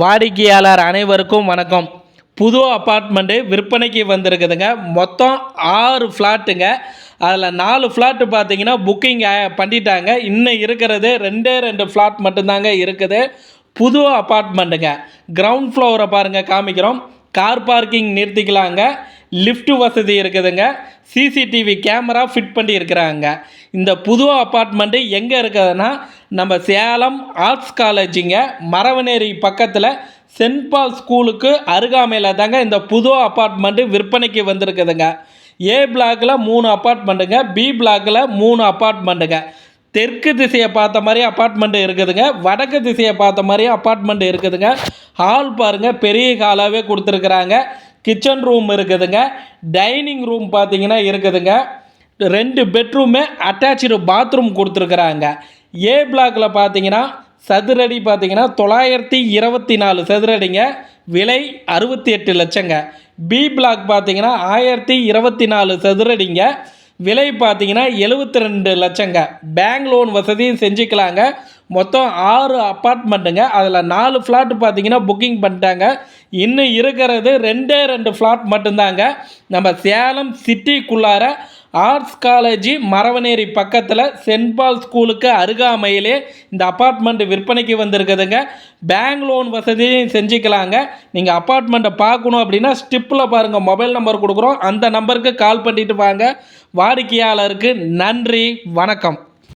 வாடிக்கையாளர் அனைவருக்கும் வணக்கம். புது அப்பார்ட்மெண்ட்டு விற்பனைக்கு வந்திருக்குதுங்க. மொத்தம் ஆறு ஃப்ளாட்டுங்க. அதில் நாலு ஃப்ளாட்டு பார்த்தீங்கன்னா புக்கிங் பண்ணிட்டாங்க. இன்னும் இருக்கிறது ரெண்டே ரெண்டு ஃப்ளாட் மட்டும்தாங்க இருக்குது. புது அப்பார்ட்மெண்ட்டுங்க கிரவுண்ட் ஃப்ளோரை பாருங்கள் காமிக்கிறோம். Car parking நிறுத்திக்கலாங்க. லிஃப்ட் வசதி இருக்குதுங்க. சிசிடிவி கேமரா ஃபிட் பண்ணி இருக்கிறாங்க இந்த புது அப்பார்ட்மெண்ட்டு எங்கே இருக்குதுன்னா நம்ம சேலம் ஆர்ட்ஸ் காலேஜுங்க மரவனேரி பக்கத்தில் சென்ட் பால் ஸ்கூலுக்கு அருகாமையில் தாங்க இந்த புது அப்பார்ட்மெண்ட்டு விற்பனைக்கு வந்திருக்குதுங்க. ஏ பிளாக்கில் மூணு அப்பார்ட்மெண்ட்டுங்க பி பிளாக்கில் மூணு அப்பார்ட்மெண்ட்டுங்க தெற்கு திசையை பார்த்த மாதிரி அப்பார்ட்மெண்ட் இருக்குதுங்க. வடக்கு திசையை பார்த்த மாதிரி அப்பார்ட்மெண்ட் இருக்குதுங்க. ஹால் பாருங்கள் பெரிய ஹாலாகவே கொடுத்துருக்குறாங்க. கிச்சன் ரூம் இருக்குதுங்க. டைனிங் ரூம் பார்த்தீங்கன்னா இருக்குதுங்க. ரெண்டு பெட்ரூமே அட்டாச்சு பாத்ரூம் கொடுத்துருக்குறாங்க. ஏ பிளாக்கில் பார்த்தீங்கன்னா சதுரடி பார்த்தீங்கன்னா தொள்ளாயிரத்தி இருபத்தி நாலு சதுரடிங்க. விலை அறுபத்தி எட்டு லட்சங்க. பி பிளாக் பார்த்தீங்கன்னா ஆயிரத்தி இருபத்தி நாலு சதுரடிங்க. விலை பார்த்தீங்கன்னா எழுபத்தி ரெண்டு லட்சங்க. பேங்க் லோன் வசதியும் செஞ்சுக்கலாங்க. மொத்தம் ஆறு அப்பார்ட்மெண்ட்டுங்க அதில் நாலு ஃப்ளாட் பார்த்தீங்கன்னா புக்கிங் பண்ணிட்டாங்க. இன்னும் இருக்கிறது ரெண்டே ரெண்டு ஃப்ளாட் மட்டும்தாங்க. நம்ம சேலம் சிட்டிக்குள்ளார ஆர்ட்ஸ் காலேஜி மரவனேரி பக்கத்தில் சென்ட் பால் ஸ்கூலுக்கு அருகாமையிலே இந்த அப்பார்ட்மெண்ட் விற்பனைக்கு வந்திருக்குதுங்க. பேங்க் லோன் வசதியும் செஞ்சுக்கலாங்க. நீங்கள் அப்பார்ட்மெண்ட்டை பார்க்கணும் அப்படின்னா ஸ்டிப்பில் பாருங்கள் மொபைல் நம்பர் கொடுக்குறோம். அந்த நம்பருக்கு கால் பண்ணிட்டு வாங்க. வாடிக்கையாளருக்கு நன்றி. வணக்கம்.